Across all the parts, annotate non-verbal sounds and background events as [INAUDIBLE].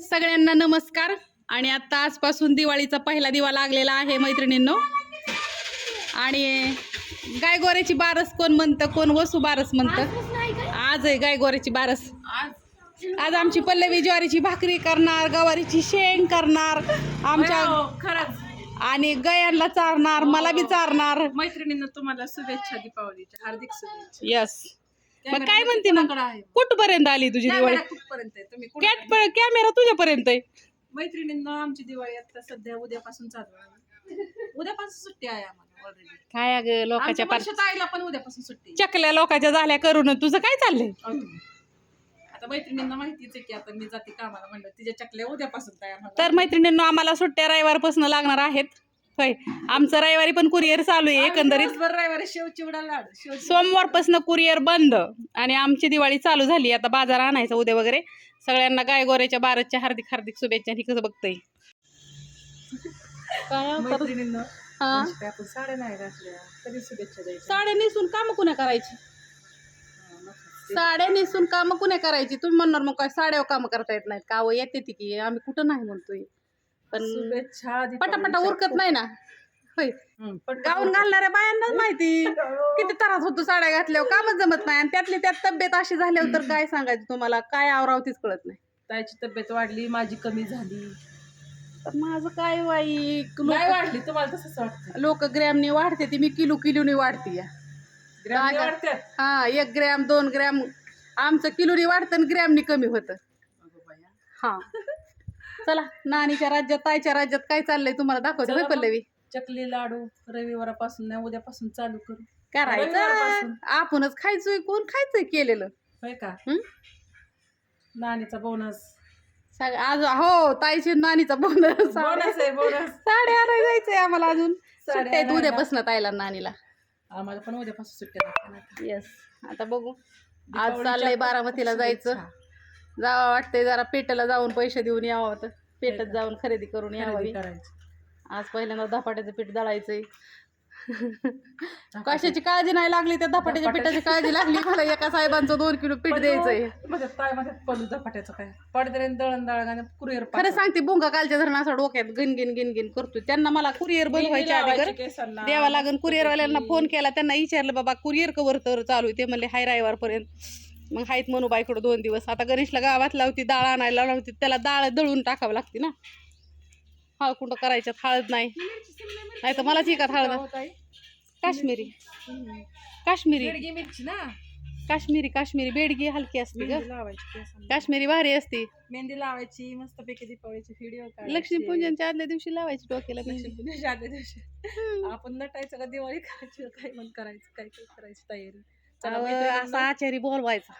सगळ्यांना नमस्कार. आणि आता आजपासून दिवाळीचा पहिला दिवा लागलेला आहे मैत्रिणींनो. आणि गायगोऱ्याची बारस कोण म्हणतं कोण वसू बारस म्हणतं? आज आहे गायगोऱ्याची बारस. आज आमची पल्लवी ज्वारीची भाकरी करणार गवारीची शेंग करणार आमच्या खरंच. आणि गयांना चारणार मला बी चारणार. मैत्रिणींना तुम्हाला शुभेच्छा दीपावलीच्या हार्दिक शुभेच्छा. यस मग काय म्हणते मग आहे. कुठपर्यंत आली तुझी दिवाळी कुठपर्यंत आहे तुम्ही कुठं कॅट कॅमेरा तुझ्यापर्यंत आहे मैत्रिणींना आमची दिवाळी आता सध्या उद्यापासून चालू आहे उद्यापासून सुट्टी आहे आम्हाला ऑलरेडी काय अगं लोकांच्या पार ताईला पण उद्यापासून सुट्टी आहे. चकल्या लोकांच्या झाल्या करून तुझं काय चाललंय. आता मैत्रिणींना माहितीच आहे की आता मी जाते कामाला म्हणलं तिच्या चकल्या उद्यापासून तयार होणार. तर मैत्रिणींनो आम्हाला सुट्ट्या रविवारपासून लागणार आहेत होय. आमचं रविवारी पण कुरिअर चालू आहे एकंदरीत. रविवारी शेव चिवडा लाडू शेव सोमवारपासून कुरिअर बंद. आणि आमची दिवाळी चालू झाली. आता बाजार आणायचा उद्या वगैरे. सगळ्यांना गायगोऱ्याच्या बारसच्या हार्दिक हार्दिक शुभेच्छा. ही कसं बघतंय? काय हा. काय आपण साड्या नाही घातल्या. तरी शुभेच्छा द्यायच्या. साड्या नेसून कामं कुण्या करायची? हा. साड्या नेसून कामं कुण्या करायची? तुम्ही म्हणणार मग काय साड्यावर कामं करता येत नाहीत का? येते ती की आम्ही कुठं नाही म्हणतोय. पण शुभेच्छा पटापटा. उरकत नाही ना. होय. गाऊन घालणाऱ्या बायांनाच माहिती. [LAUGHS] किती त्रास होतो साड्या घातल्यावर. कामच जमत नाही. आणि त्यातली त्यात तब्येत अशी झाल्यावर तर काय सांगायचं तुम्हाला? काय आवराव तीच कळत नाही. ताईची तब्येत वाढली माझी कमी झाली. तर माझं काय वाईक नाही वाढली तुम्हाला तसंच वाटतं लोक ग्रॅमने वाढते ती. मी किलो किलोनी वाढते या. काय? हा एक ग्रॅम दोन ग्रॅम. आमचं किलोनी वाढतं आणि ग्रॅमनी कमी होतं. हा. [LAUGHS] चला नानीच्या राज्यात ताईच्या राज्यात काय चाललंय तुम्हाला दाखवते होय चला मग. पल्लवी? चकली लाडू रविवारापासून नाही उद्यापासून चालू करू. करायचं. रविवारपासून. आपणच खायचोय कोण खायचंय केलेलं? होय का? हं? नानीचा बोनस सग आज हो ताईची नानीचा बोनस बोनस [LAUGHS] आहे बोनस साड्या आणायला जायचंय आम्हाला अजून. साड्या सुट्ट्या आहेत आणायला. उद्यापासून ताईला नानीला. आम्हाला पण उद्यापासून सुट्ट्या लागतात. येस आता बघू. आज चाललंय बारामतीला जायचं. शुभेच्छा. जावं वाटतंय जरा पेटाला जाऊन पैसे देऊन यावं तर पेटत जाऊन खरेदी करून यावी. करायची. आज पहिल्यांदा धपाट्याचं पीठ दळायचंय. कशाची काळजी नाही लागली त्या धपाट्याच्या पिठाची काळजी लागली मला एका साहेबांचं दोन किलो पीठ द्यायचंय. काय मध्ये पडू झपाट्याचं काय? पडदे दळण दळण कुरिअर खरं सांगते बोंगा कालच्या धरण असा डोक्यात गिन गिन गिन गिन करतोय. त्यांना मला कुरिअर बनवायच्या कर केसांना द्यावा लागन. कुरिअरवाल्यांना फोन केला त्यांना विचारलं बाबा कुरिअर कवर तर चालू आहे. ते म्हणले हाय रविवारपर्यंत. मग हायत म्हणू बाईकडं दोन दिवस. आता गणेशला गावात लावती डाळ आणायला लावती त्याला डाळ दळून टाकावं लागते ना. हळद कुठं करायच्यात हळद नाही. नाही तर मलाच एका हळद? काश्मीरी. काश्मीरी. बेडगी मिरची ना? काश्मीरी काश्मीरी. बेडगी हलकी असते ग. काश्मीरी भारी असते. मेहंदी लावायची मस्त पैकी दीपावलीचे व्हिडिओ लक्ष्मीपूजनच्या आदल्या दिवशी लावायची डोक्याला. लक्ष्मीपूजनच्या आदल्या दिवशी. आपण नटायचं का दिवाळी करायची काय मग करायचं काय काय करायची तयारी? चला अहो, मैत्रिणींनो, असा आचारी बोलवायचा.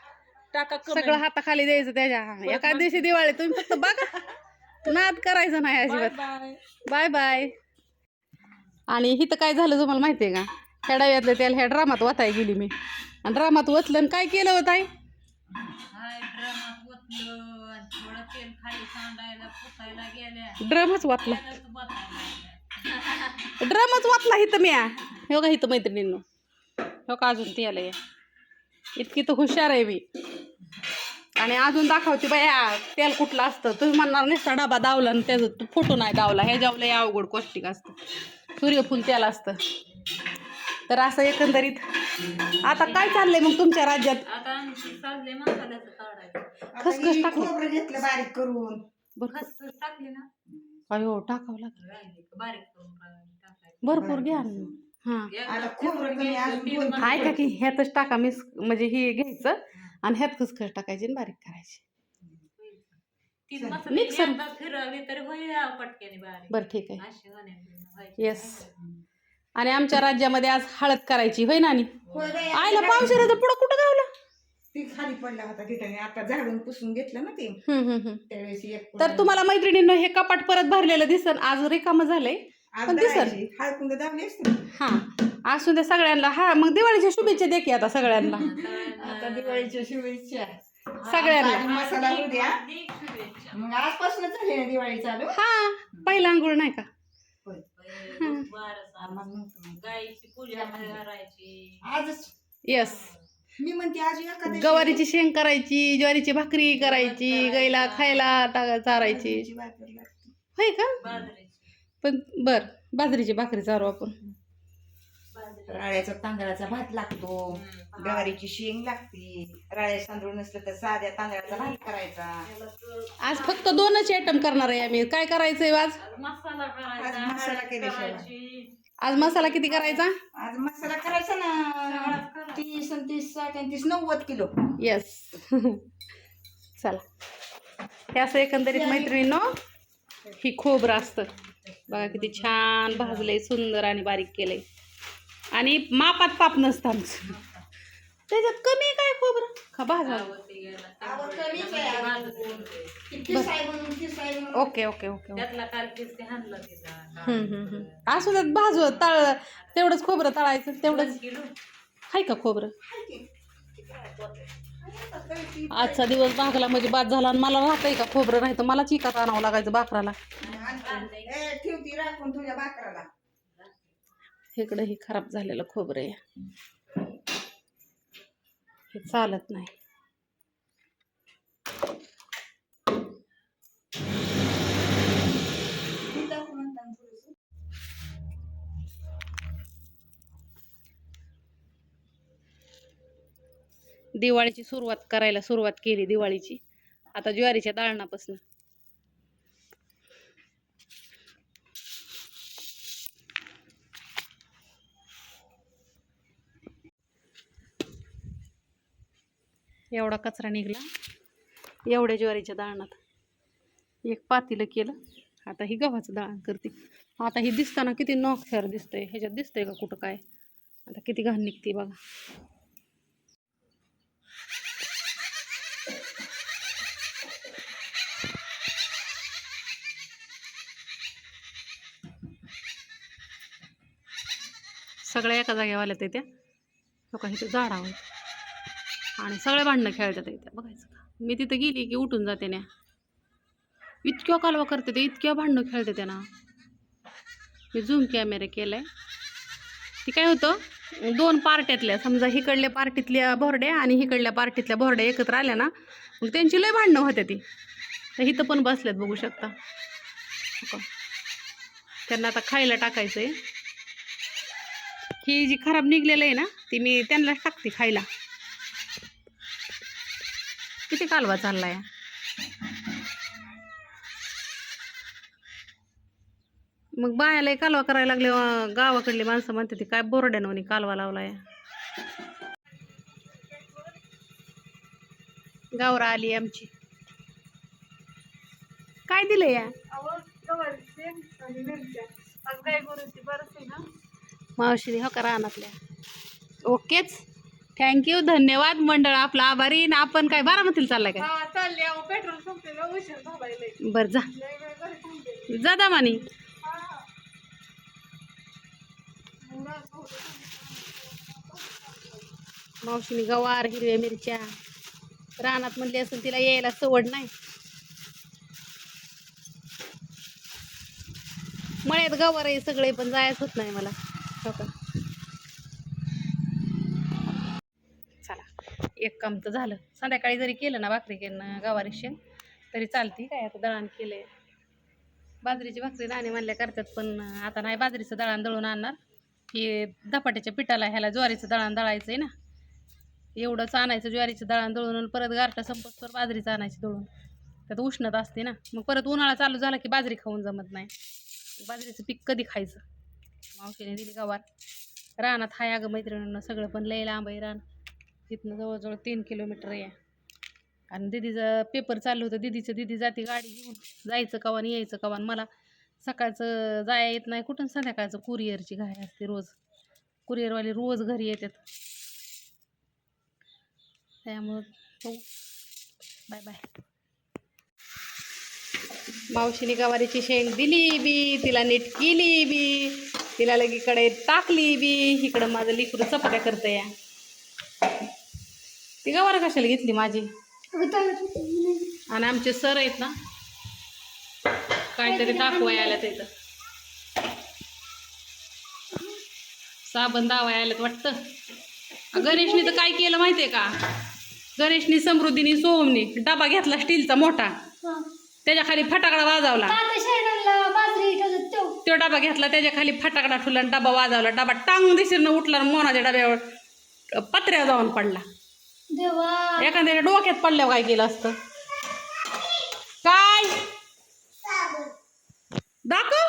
टाका सगळं comment. हाताखाली द्यायचं त्याच्या एका दिवशी दिवाळी तुम्ही फक्त बघा. [LAUGHS] नाद करायचं नाही Bye अजिबात. bye. बाय बाय आणि इथं काय झालं तुम्हाला माहिती आहे का? ह्या डाव्यातलं त्याला ह्या ड्रामात वताय गेली मी. आणि ड्रामात वतलं आणि काय केलं होतं आई ड्रमच वाचला ड्रमच वाचला इथं मी हो का इथं मैत्रिणींनो. हो का? अजून ती आलं. इतकी तर हुशार आहे मी. आणि अजून दाखवते बाया तेल कुठलं असतं? तुम्ही म्हणणार नुसता डबा दावला आणि त्याचं फोटो नाही दावला. हे जावलं अवघड कौष्टिक असतं. सूर्यफूल तेल असतं. तर असं एकंदरीत. आता काय चाललंय मग तुमच्या राज्यात? खसखस टाकलं खोबरं घेतलं बारीक करून. बरं. अयो टाकावं लागलं. भरपूर घ्या. हां. आता अजून दोन आहे का की ह्यातच टाका मिस म्हणजे हे घ्यायचं आणि ह्यात खसखस टाकायची आणि बारीक करायची. मिक्सर बरं ठीक आहे. येस आणि आमच्या राज्यामध्ये आज हळद करायची होय नानी? होय बाई, आईला पावसाळ्याचं पुढं कुठं गावलं? ती खाली पडला होता ठिकाणी आता झाडून पुसून घेतलं ना ते. हम्म, हम्म, हम्म. त्यावेळेस एक तर तुम्हाला मैत्रिणींनो हे कपाट परत भरलेलं दिसन आज रिकामं झालंय. हळकुंड दाबली असते हा. असू दे सगळ्यांना. हा मग दिवाळीच्या शुभेच्छा दे की आता सगळ्यांना. [LAUGHS] आता दिवाळीच्या शुभेच्छा. सगळ्यांना. मसाला उद्या मग आजपासूनच झाली ना दिवाळी चालू? हा पहिला अंघोळ नाही का. आजच? येस मी म्हणते आज एखाद्या गवारीची शेंग करायची ज्वारीची भाकरी करायची गाईला खायला चारायची. होय का? पण बर बाजरीची भाकरी चारू आपण. राळ्याचा तांदळाचा भात लागतो गवारीची शेंग लागते राळ्याचं तांदूळ नसलं तर साध्या तांदळाचा भात करायचा. आज फक्त दोनच आयटम करणार आहे आम्ही. काय करायचंय आज? आज मसाला केल्याशिवाय आज मसाला किती करायचा? आज मसाला करायचा ना. तीस आणि तीस साठ आणि तीस नव्वद किलो. येस [LAUGHS] चला. हे असं एकंदरीत मैत्रिणींनो ही खोबरं असतं. बघा किती छान भाजलंय सुंदर आणि बारीक केलंय. आणि मापात पाप नसतं आमचं. त्याच्यात कमी काय खोबरं? खा भाजा. Okay okay okay. असू द्यात भाजू तळ तेवढंच खोबरं तळायचं तेवढंच. आहे का खोबरं? आजचा दिवस भागला म्हणजे बाद झाला आणि मला राहतंय का खोबरं? नाही तर मला चिकात आणावं लागायचं बाकराला. ए, ठेव ती राखून तुझ्या बाकराला. इकडं हे खराब झालेलं खोबरं आहे. हे चालत नाही. दिवाळीची सुरुवात करायला सुरुवात केली दिवाळीची. आता ज्वारीच्या दाळणापासून एवढा कचरा निघला. एवढ्या ज्वारीच्या दाळणात एक पातीलं केलं. आता ही गव्हाचं दाळण करते. आता ही दिसताना किती नॉक्सर दिसतंय. ह्याच्यात दिसतंय का कुठं काय? आता किती घाण निघते बघा. सगळ्या एका जागेवाल्या आल्या त्या हो का इथं झाडावर आणि सगळे भांडणं खेळतात त्या बघायचं का? मी तिथं गेली की उठून जाते ना. इतक्या कालवा करते ते इतक्या भांडणं खेळते त्या ना. मी झूम कॅमेरा केलाय. ते काय होतं? दोन पार्ट्यातल्या समजा हिकडल्या पार्टीतल्या भोरड्या आणि हिकडल्या पार्टीतल्या भोरड्या एकत्र आल्या ना मग त्यांची लय भांडणं होते ती. तर इथं पण बसल्यात बघू शकता. हो त्यांना आता खायला टाकायचं आहे ही जी खराब निघलेलं आहे ना ती मी त्यांनाच टाकते खायला. किती कालवा चाललाय? मग बायाला कालवा करायला लागले गावाकडली माणसं म्हणते ती काय बोरड्यानं कालवा लावलाय. गावरा आली आमची. काय दिलं या? मावशी हो का रानातल्या ओकेच? थँक्यू धन्यवाद मंडळ आपला आभारी. आणि आपण काय बारामतीला चाललाय काय? पेट्रोल संपलेलं. झालाय बरं जा. जा दामानी. मावशीने गवार हिरव्या मिरच्या. रानात म्हणली असेल तिला यायला सवड नाही. मळ्यात गवार आहे सगळे पण जायच होत नाही मला. का चला एक काम तर झालं. संध्याकाळी जरी केलं ना भाकरी केलं गवारी शेंग तरी चालती. काय आता दळण केलंय? बाजरीची भाकरी नाणे म्हणल्या करतात पण आता नाही बाजरीचं दळण दळून आणणार. ही धपाट्याच्या पिठाला ह्याला ज्वारीचं दळण दळायचं आहे ना. एवढंच आणायचं ज्वारीचं दळण दळून परत गारठा संपत बाजरीचं आणायचं दळून. त्यात उष्णता असते ना. मग परत उन्हाळा चालू झाला की बाजरी खाऊन जमत नाही. बाजरीचं पीक कधी खायचं? मावशीने दिली गवार. रानात हाय अगं मैत्रिणींना सगळं पण लय लांब आहे रान. तिथनं जवळजवळ तीन किलोमीटर आहे. आणि दिदीचं पेपर चालू होतं दिदीचं. दिदी जाते गाडी घेऊन जायचं कवान यायचं कवान. मला सकाळचं जाया येत नाही कुठून संध्याकाळचं कुरिअरची घाय असते रोज. कुरिअरवाले रोज घरी येतात. त्यामुळं हो बाय बाय मावशीने गवारीची शेंग दिली बी तिला नीट केली बी. तिला लगीकडे टाकली बी. इकडं माझं लिकरू चपात्या करतं या ती गवार कशाला घेतली माझी? आणि आमचे सर आहेत ना काहीतरी दाखवाय आल्यात इथं. साबण दावाय आल्यात वाटतं. गणेशने तर काय केलं माहितीये का? गणेशनी समृद्धीनी सोहमनी डबा घेतला स्टीलचा मोठा. त्याच्याखाली फटाकडा वाजवला. तो डबा घेतला त्याच्याखाली फटाकडा ठुला आणि डबा वाजवला. डबा टांग दिसेल उठला आणि मोनाच्या डब्यावर पत्र्यावर जाऊन पडला. देवा. एखाद्याच्या डोक्यात पडल्यावर काय केलं असतं? काय? दाखव.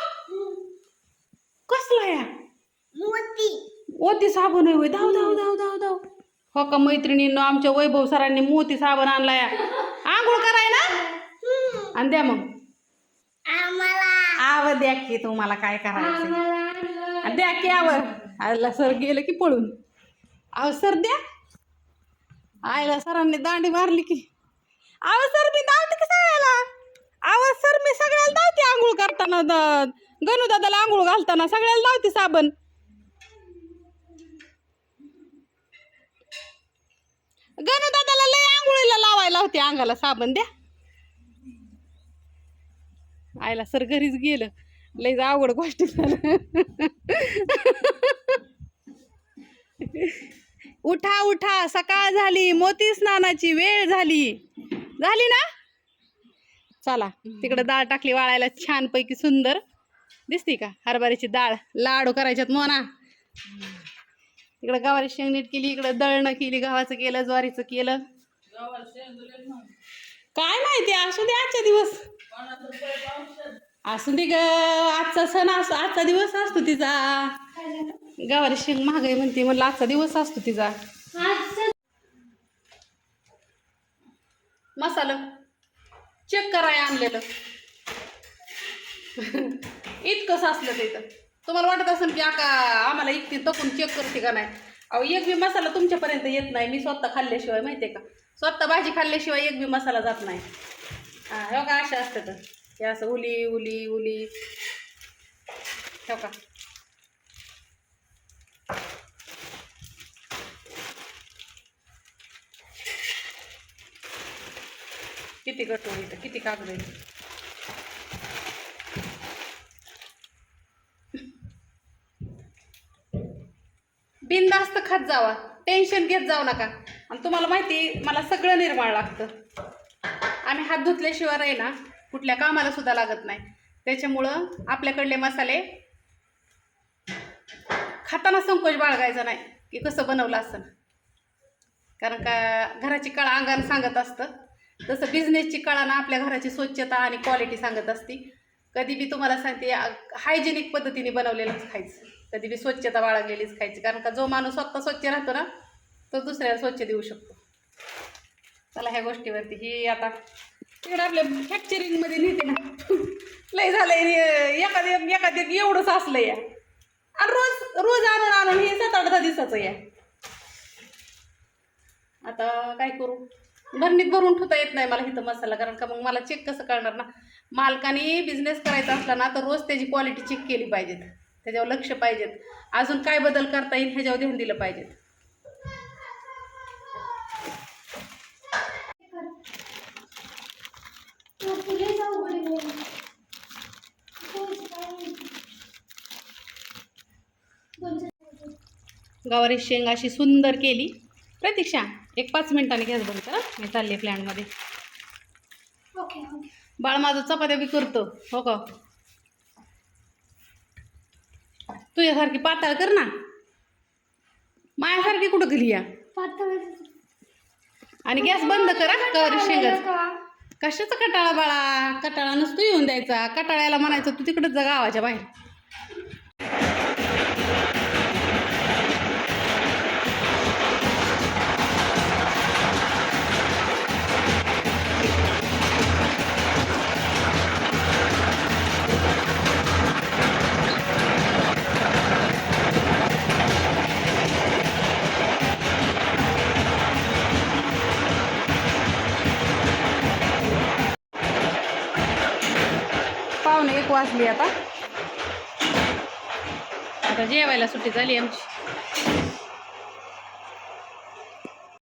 कसला या? मोती. साबण आहे होय. धाव धाव धाव धाव धाव. हो का मैत्रिणींनो आमच्या वैभव सरांनी मोती साबण आणलाय आंघोळ कराय ना? आणि द्या मग. द्या की तुम्हाला काय करायचं द्या की आवर आयला सर गेलं की पळून. आव सर द्या. आयला सरांनी दांडी मारली की. आव सर मी धावते की सगळ्याला? आव सर मी सगळ्याला धावते आंघोळ करताना गणू दादाला आंघोळ घालताना सगळ्याला धावते साबण. गणू दादाला लय आंघोळीला लावायला होते अंगाला साबण द्या. आयला सर घरीच गेलं. लयच अवघड गोष्टी झालं. उठा उठा. सकाळ झाली. मोती स्नानाची वेळ झाली. झाली ना? चला तिकडे डाळ टाकली वाळायला छानपैकी सुंदर. दिसती का? हरभऱ्याची डाळ लाडू करायच्यात मोना. इकडं गवारी शेंग नीट केली इकडं दळणं केली गव्हाचं केलं ज्वारीचं केलं. काय माहिती? असू दे आजच्या दिवस. असू दे ग आजचा सण असतो आजचा दिवस असतो तिचा. गवारी शेंग महागाई म्हणते म्हणलं आजचा दिवस असतो तिचा. मसाला. चेक कराय आणलेलं. इतकंच असलं ते इथं तुम्हाला वाटत असेल की आका आम्हाला इतकी तकून चेक करते का नाही? अहो एक बी मसाला तुमच्यापर्यंत येत नाही. मी स्वतः खाल्ल्याशिवाय माहिती आहे का? स्वतः भाजी खाल्ल्याशिवाय एक बी मसाला जात नाही. हा हो का? अशा असतं तर हे असं उली उली उली. ठेव का? किती गट इथं? किती कागद येईल बिनधास्त खात जावा. टेन्शन घेत जाऊ नका. आणि तुम्हाला माहिती मला सगळं निर्माण लागतं. आम्ही हात धुतल्याशिवाय आहे ना कुठल्या कामाला सुद्धा लागत नाही. त्याच्यामुळं आपल्याकडले मसाले खाताना संकोच बाळगायचा नाही की कसं बनवलं असं. कारण का घराची कळा अंगानं सांगत असतं. तसं बिझनेसची कळा ना आपल्या घराची स्वच्छता आणि क्वालिटी सांगत असती. कधी बी तुम्हाला सांगते हायजेनिक पद्धतीने बनवलेलंच खायचं. कधी बी स्वच्छता बाळगलेलीच खायची. कारण का जो माणूस स्वतः स्वच्छ राहतो ना तो दुसऱ्याला स्वच्छ देऊ शकतो. चला ह्या गोष्टीवरती ही आता तिकडे आपल्या फॅक्चरिंगमध्ये नेते ना. लय झालंय रे, एखादे एखादे एवढंच असलं या. आणि रोज रोज आणून आणून हे सात आठ दहा दिवसाचं या. आता काय करू? भरणीत भरून ठेवता येत नाही मला इथं मसाला कारण का मग मला चेक कसं करणार ना? मालकाने बिझनेस करायचा असला ना तर रोज त्याची क्वालिटी चेक केली पाहिजेत. त्याच्यावर लक्ष पाहिजेत. अजून काय बदल करता येईल ह्याच्यावर ध्यान दिलं पाहिजेत. गवारी शेंग अशी सुंदर केली. प्रतीक्षा एक पाच मिनिटांनी गॅस बंद करा. मी चालले प्लॅनमध्ये ओके ओके बाळ माझं चपात्या बी करतो. हो का? तुझ्यासारखी पातळ कर ना. मायासारखी कुठं गेली या? पातळ आणि गॅस बंद करा. गवारी शेंगाच का? कशाचा कटाळा बाळा? कटाळा नसतो येऊन द्यायचा. कटाळ्याला म्हणायचं तू तिकडंच जा गावाच्या बाहेर. पाहुणे आता. आता जेवायला सुट्टी झाली आमची.